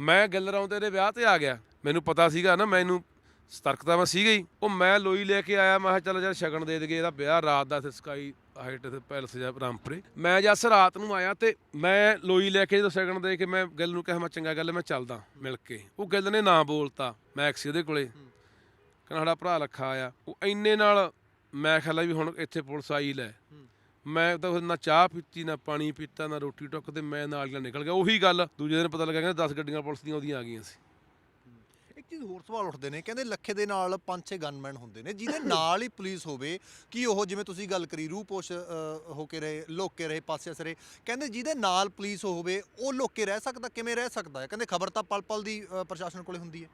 ਮੈਂ ਗਿੱਲਰਾਉਂਦੇ ਦੇ ਵਿਆਹ ਤੇ ਆ ਗਿਆ। ਮੈਨੂੰ ਪਤਾ ਸੀਗਾ ਨਾ, ਮੈਨੂੰ ਸਤਰਕਤਾ ਮੈਂ ਸੀ ਗਈ। ਉਹ ਮੈਂ ਲੋਈ ਲੈ ਕੇ ਆਇਆ, ਮੈਂ ਕਿਹਾ ਚੱਲ ਯਾਰ ਸ਼ਗਨ ਦੇ ਦੇਗੇ ਇਹਦਾ ਵਿਆਹ ਰਾਤ ਦਾ ਇੱਥੇ ਸਕਾਈ ਹਾਈਟ ਤੇ ਪੈਲਸ ਜਾਂ ਰਾਮਪੁਰੇ। ਮੈਂ ਜਸ ਰਾਤ ਨੂੰ ਆਇਆ ਤੇ ਮੈਂ ਲੋਈ ਲੈ ਕੇ ਜਦੋਂ ਸ਼ਗਨ ਦੇ ਕੇ ਮੈਂ ਗਿੱਲ ਨੂੰ ਕਿਹਾ, ਮੈਂ ਚੰਗਾ ਗੱਲ, ਮੈਂ ਚੱਲਦਾ ਮਿਲ ਕੇ। ਉਹ ਗਿੱਲ ਨੇ ਨਾ ਬੋਲਤਾ ਮੈਕਸੀ ਉਹਦੇ ਕੋਲੇ। ਕਹਿੰਦਾ ਸਾਡਾ ਭਰਾ ਲੱਖਾ ਆਇਆ। ਉਹ ਇੰਨੇ ਨਾਲ ਮੈਂ ਖਿਆਲਾ ਵੀ ਹੁਣ ਇੱਥੇ ਪੁਲਿਸ ਆਈ ਲੈ। ਮੈਂ ਤਾਂ ਨਾ ਚਾਹ ਪੀਤੀ ਨਾ ਪਾਣੀ ਪੀਤਾ ਨਾ ਰੋਟੀ ਟੁੱਕ ਤੇ ਮੈਂ ਨਾਲ ਹੀ ਨਾਲ ਨਿਕਲ ਗਿਆ। ਉਹੀ ਗੱਲ ਦੂਜੇ ਦਿਨ ਪਤਾ ਲੱਗਾ ਕਹਿੰਦੇ 10 ਗੱਡੀਆਂ ਪੁਲਿਸ ਦੀਆਂ ਉਹਦੀਆਂ ਆ ਗਈਆਂ ਸੀ। ਇੱਕ ਚੀਜ਼ ਹੋਰ ਸਵਾਲ ਉੱਠਦੇ ਨੇ ਕਹਿੰਦੇ ਲੱਖੇ ਦੇ ਨਾਲ ਪੰਜ ਛੇ ਗਨਮੈਨ ਹੁੰਦੇ ਨੇ ਜਿਹਦੇ ਨਾਲ ਹੀ ਪੁਲਿਸ ਹੋਵੇ ਕਿ ਉਹ ਜਿਵੇਂ ਤੁਸੀਂ ਗੱਲ ਕਰੀ ਰੂਪੋਸ਼ ਹੋ ਕੇ ਰਹੇ ਲੋਕ ਕੇ ਰਹੇ ਪਾਸੇ ਅਸਰੇ ਕਹਿੰਦੇ ਜਿਹਦੇ ਨਾਲ ਪੁਲਿਸ ਹੋਵੇ ਉਹ ਲੋਕ ਕੇ ਰਹਿ ਸਕਦਾ ਕਿਵੇਂ ਰਹਿ ਸਕਦਾ ਹੈ? ਕਹਿੰਦੇ ਖਬਰ ਤਾਂ ਪਲ ਪਲ ਦੀ ਅ, ਪ੍ਰਸ਼ਾਸਨ ਕੋਲੇ ਹੁੰਦੀ ਹੈ।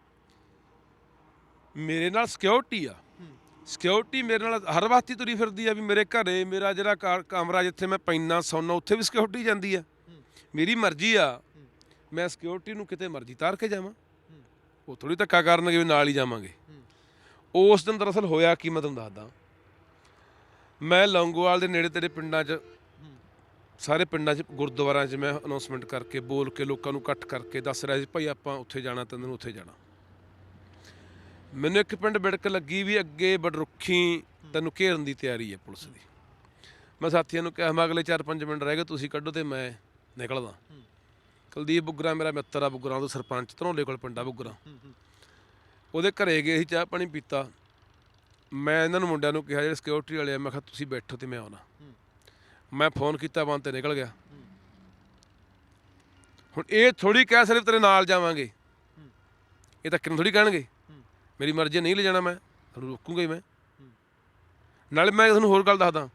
ਮੇਰੇ ਨਾਲ ਸਿਕਿਉਰਿਟੀ ਆ। ਸਿਕਿਉਰਿਟੀ ਮੇਰੇ ਨਾਲ ਹਰ ਵਕਤ ਹੀ ਤੁਰੀ ਫਿਰਦੀ ਆ ਵੀ ਮੇਰੇ ਘਰੇ ਮੇਰਾ ਜਿਹੜਾ ਕਾ ਕਮਰਾ ਜਿੱਥੇ ਮੈਂ ਪੈਣਾ ਸੌਣਾ ਉੱਥੇ ਵੀ ਸਿਕਿਉਰਿਟੀ ਜਾਂਦੀ ਆ। ਮੇਰੀ ਮਰਜ਼ੀ ਆ। ਮੈਂ ਸਿਕਿਉਰਿਟੀ ਨੂੰ ਕਿਤੇ ਮਰਜ਼ੀ ਤਾਰ ਕੇ ਜਾਵਾਂ। ਉਹ ਥੋੜੀ ਧੱਕਾ ਕਰਨਗੇ ਵੀ ਨਾਲ ਹੀ ਜਾਵਾਂਗੇ। ਉਸ ਦਿਨ ਦਰਅਸਲ ਹੋਇਆ ਕੀ ਮੈਂ ਤੁਹਾਨੂੰ ਦੱਸਦਾ। ਮੈਂ ਲੌਂਗੋਵਾਲ ਦੇ ਨੇੜੇ ਤੇੜੇ ਪਿੰਡਾਂ 'ਚ, ਸਾਰੇ ਪਿੰਡਾਂ 'ਚ, ਗੁਰਦੁਆਰਿਆਂ 'ਚ ਮੈਂ ਅਨਾਉਂਸਮੈਂਟ ਕਰਕੇ ਬੋਲ ਕੇ ਲੋਕਾਂ ਨੂੰ ਇਕੱਠ ਕਰਕੇ ਦੱਸ ਰਿਹਾ ਸੀ, ਭਾਈ ਆਪਾਂ ਉੱਥੇ ਜਾਣਾ, ਤੈਨੂੰ ਉੱਥੇ ਜਾਣਾ। ਮੈਨੂੰ ਇੱਕ ਪਿੰਡ ਬਿੜਕ ਲੱਗੀ ਵੀ ਅੱਗੇ ਬਡਰੁੱਖੀ ਤੈਨੂੰ ਘੇਰਨ ਦੀ ਤਿਆਰੀ ਹੈ ਪੁਲਿਸ ਦੀ। ਮੈਂ ਸਾਥੀਆਂ ਨੂੰ ਕਿਹਾ, ਮੈਂ ਅਗਲੇ 4-5 ਮਿੰਟ ਰਹਿ ਗਏ, ਤੁਸੀਂ ਕੱਢੋ ਤੇ ਮੈਂ ਨਿਕਲਦਾ। ਕੁਲਦੀਪ ਬੁੱਗਰਾ ਮੇਰਾ ਮਿੱਤਰ ਆ, ਬੁੱਗਰਾ ਤੋਂ ਸਰਪੰਚ, ਧਰੋਲੇ ਕੋਲ ਪਿੰਡਾ ਬੁੱਗਰਾ। ਉਹਦੇ ਘਰੇ ਗਏ ਸੀ, ਚਾਹ ਪਾਣੀ ਪੀਤਾ। ਮੈਂ ਇਹਨਾਂ ਨੂੰ ਮੁੰਡਿਆਂ ਨੂੰ ਕਿਹਾ, ਜਿਹੜੇ ਸਿਕਿਉਰਿਟੀ ਵਾਲੇ ਆ, ਮੈਂ ਕਿਹਾ, ਤੁਸੀਂ ਬੈਠੋ ਤੇ ਮੈਂ ਆਉਣਾ। ਮੈਂ ਫੋਨ ਕੀਤਾ ਬੰਦ ਤੇ ਨਿਕਲ ਗਿਆ। ਹੁਣ ਇਹ ਥੋੜੀ ਕਹਿ ਸਕਦੇ ਤੇਰੇ ਨਾਲ ਜਾਵਾਂਗੇ। ਇਹ ਤਾਂ ਕਿੰਨ ਥੋੜੀ ਕਹਿਣਗੇ। ਮੇਰੀ ਮਰਜ਼ੀ ਨਹੀਂ ਲੈ ਜਾਣਾ ਮੈਂ। ਤੁਹਾਨੂੰ ਰੋਕੂਗਾ ਹੀ ਮੈਂ। ਨਾਲੇ ਮੈਂ ਤੁਹਾਨੂੰ ਹੋਰ ਗੱਲ ਦੱਸਦਾ।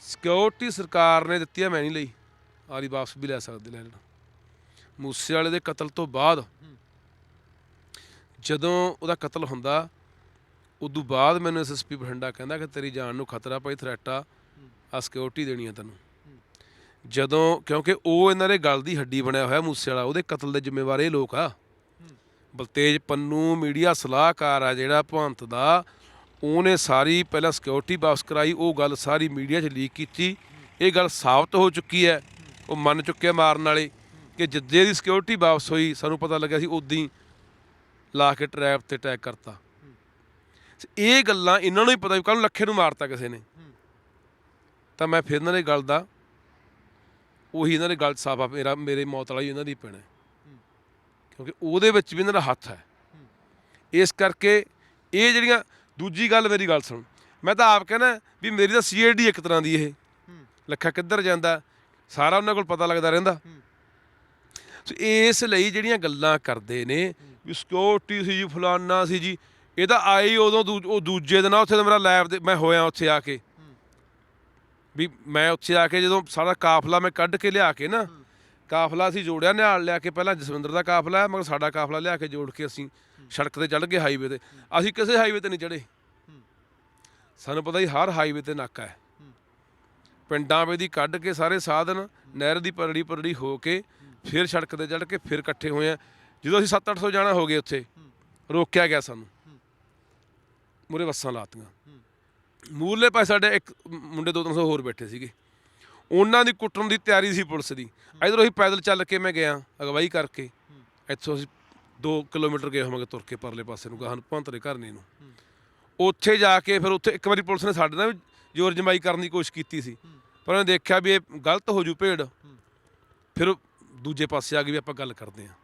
ਸਿਕਿਉਰਿਟੀ ਸਰਕਾਰ ਨੇ ਦਿੱਤੀ ਹੈ ਮੈਂ ਨਹੀਂ ਲਈ। ਆਰੀ ਵਾਪਸ ਵੀ ਲੈ ਸਕਦੇ ਲੈ ਲੈਣਾ ਮੂਸੇ ਵਾਲੇ ਦੇ ਕਤਲ ਤੋਂ ਬਾਅਦ ਜਦੋਂ ਉਹਦਾ ਕਤਲ ਹੁੰਦਾ, ਉਦੋਂ ਬਾਅਦ ਮੈਨੂੰ ਐਸਐਸਪੀ ਬਠਿੰਡਾ ਕਹਿੰਦਾ ਕਿ ਤੇਰੀ ਜਾਨ ਨੂੰ ਖਤਰਾ ਭਾਈ ਥ੍ਰੈਟ ਆ। ਆ ਸਿਕਿਉਰਿਟੀ ਦੇਣੀ ਆ ਤੈਨੂੰ। ਜਦੋਂ, ਕਿਉਂਕਿ ਉਹ ਇਹਨਾਂ ਦੇ ਗਲ ਦੀ ਹੱਡੀ ਬਣਿਆ ਹੋਇਆ ਮੂਸੇ ਵਾਲਾ ਉਹਦੇ ਕਤਲ ਦੇ ਜ਼ਿੰਮੇਵਾਰ ਇਹ ਲੋਕ ਆ। ਬਲਤੇਜ ਪੰਨੂ ਮੀਡੀਆ ਸਲਾਹਕਾਰ ਆ ਜਿਹੜਾ ਭਵੰਤ ਦਾ, ਉਹਨੇ ਸਾਰੀ ਪਹਿਲਾਂ ਸਿਕਿਉਰਿਟੀ ਵਾਪਸ ਕਰਾਈ, ਉਹ ਗੱਲ ਸਾਰੀ ਮੀਡੀਆ 'ਚ ਲੀਕ ਕੀਤੀ। ਇਹ ਗੱਲ ਸਾਬਤ ਹੋ ਚੁੱਕੀ ਹੈ, ਉਹ ਮੰਨ ਚੁੱਕੇ ਮਾਰਨ ਵਾਲੇ ਕਿ ਜਿੱਦੇ ਦੀ ਸਿਕਿਉਰਿਟੀ ਵਾਪਸ ਹੋਈ, ਸਾਨੂੰ ਪਤਾ ਲੱਗਿਆ ਸੀ ਉਦੋਂ ਹੀ ਲਾ ਕੇ ਟਰੈਪ ਤੇ ਅਟੈਕ ਕਰਤਾ। ਇਹ ਗੱਲਾਂ ਇਹਨਾਂ ਨੂੰ ਹੀ ਪਤਾ ਵੀ ਕੱਲ ਲੱਖੇ ਨੂੰ ਮਾਰਤਾ ਕਿਸੇ ਨੇ। ਤਾਂ ਮੈਂ ਫਿਰ ਇਹਨਾਂ ਦੀ ਗੱਲ ਦਾ, ਉਹੀ ਇਹਨਾਂ ਦੇ ਗੱਲ ਸਾਫਾ ਮੇਰਾ, ਮੇਰੇ ਮੌਤ ਵਾਲਾ ਹੀ ਇਹਨਾਂ ਦੀ ਪੈਣਾ ਹੈ। ਕਿਉਂਕਿ ਉਹਦੇ ਵਿੱਚ ਵੀ ਇਹਨਾਂ ਦਾ ਹੱਥ ਹੈ। ਇਸ ਕਰਕੇ ਇਹ ਜਿਹੜੀਆਂ ਦੂਜੀ ਗੱਲ ਮੇਰੀ ਗੱਲ ਸੁਣ। ਮੈਂ ਤਾਂ ਆਪ ਕਹਿੰਦਾ ਵੀ ਮੇਰੀ ਤਾਂ ਸੀਆਈਡੀ ਇੱਕ ਤਰ੍ਹਾਂ ਦੀ ਇਹ। ਲੱਖਾ ਕਿੱਧਰ ਜਾਂਦਾ, ਸਾਰਾ ਉਹਨਾਂ ਕੋਲ ਪਤਾ ਲੱਗਦਾ ਰਹਿੰਦਾ। ਸੋ ਇਸ ਲਈ ਜਿਹੜੀਆਂ ਗੱਲਾਂ ਕਰਦੇ ਨੇ, ਵੀ ਸਿਕਿਉਰਿਟੀ ਸੀ ਜੀ, ਫਲਾਨਾ ਸੀ ਜੀ, ਇਹ ਤਾਂ ਆਈ ਉਦੋਂ ਦੂ- ਉਹ ਦੂਜੇ ਦਿਨ ਉੱਥੇ ਮੇਰਾ ਲੈਬ ਦੇ, ਮੈਂ ਹੋਇਆ ਉੱਥੇ ਆ ਕੇ। ਵੀ ਮੈਂ ਉੱਥੇ ਆ ਕੇ ਜਦੋਂ ਸਾਰਾ ਕਾਫਲਾ ਮੈਂ ਕੱਢ ਕੇ ਲਿਆ ਕੇ ਨਾ ਕਾਫਲਾ ਅਸੀਂ ਜੋੜਿਆ ਨਿਹਾਲ ਲਿਆ ਕੇ ਪਹਿਲਾਂ ਜਸਵਿੰਦਰ ਦਾ ਕਾਫਲਾ ਹੈ, ਮਗਰ ਸਾਡਾ ਕਾਫਲਾ ਲਿਆ ਕੇ ਜੋੜ ਕੇ ਅਸੀਂ ਸੜਕ ਤੇ ਚੜ੍ਹ ਗਏ ਹਾਈਵੇ ਤੇ। ਅਸੀਂ ਕਿਸੇ ਹਾਈਵੇ ਤੇ ਨਹੀਂ ਚੜੇ ਸਾਨੂੰ ਪਤਾ ਹੀ ਹਰ ਹਾਈਵੇ ਤੇ ਨਾਕਾ ਹੈ। ਪਿੰਡਾਂ ਵੇ ਦੀ ਕੱਢ ਕੇ ਸਾਰੇ ਸਾਧਨ, ਨਹਿਰ ਦੀ ਪਰੜੀ ਪਰੜੀ ਹੋ ਕੇ ਫਿਰ ਸੜਕ ਤੇ ਚੜ੍ਹ ਕੇ ਫਿਰ ਇਕੱਠੇ ਹੋਏ ਆ ਜਦੋਂ ਅਸੀਂ 7-800 ਜਾਣਾ ਹੋ ਗਏ ਉੱਥੇ, ਰੋਕਿਆ ਗਿਆ ਸਾਨੂੰ। ਮੂਰੇ ਬੱਸਾਂ ਲਾਤੀਆਂ। ਮੂਰਲੇ ਪਾਸੇ ਸਾਡੇ ਇੱਕ ਮੁੰਡੇ ਦੋ ਤਿੰਨ ਸੌ ਹੋਰ ਬੈਠੇ ਸੀਗੇ। ਉਹਨਾਂ ਦੀ ਕੁੱਟਣ ਦੀ ਤਿਆਰੀ ਸੀ ਪੁਲਿਸ ਦੀ। ਇਧਰੋਂ ਅਸੀਂ ਪੈਦਲ ਚੱਲ ਕੇ ਮੈਂ ਗਿਆ ਅਗਵਾਈ ਕਰਕੇ। ਇੱਥੋਂ ਅਸੀਂ 2 ਕਿਲੋਮੀਟਰ ਗਏ ਹੋਵਾਂਗੇ ਤੁਰ ਕੇ ਪਰਲੇ ਪਾਸੇ ਨੂੰ ਗਾਹਾਂ ਨੂੰ ਭੰਤ ਦੇ ਘਰ ਨੇ। ਨੂੰ ਉੱਥੇ ਜਾ ਕੇ ਫਿਰ ਉੱਥੇ ਇੱਕ ਵਾਰੀ ਪੁਲਿਸ ਨੇ ਸਾਡੇ ਨਾਲ ਜ਼ੋਰ ਜਮਾਈ ਕਰਨ ਦੀ ਕੋਸ਼ਿਸ਼ ਕੀਤੀ ਸੀ। ਪਰ ਉਹਨੇ ਦੇਖਿਆ ਵੀ ਇਹ ਗਲਤ ਹੋ ਜੂ ਭੇਡ। ਫਿਰ ਦੂਜੇ ਪਾਸੇ ਆ ਗਈ ਵੀ ਆਪਾਂ ਗੱਲ ਕਰਦੇ ਹਾਂ।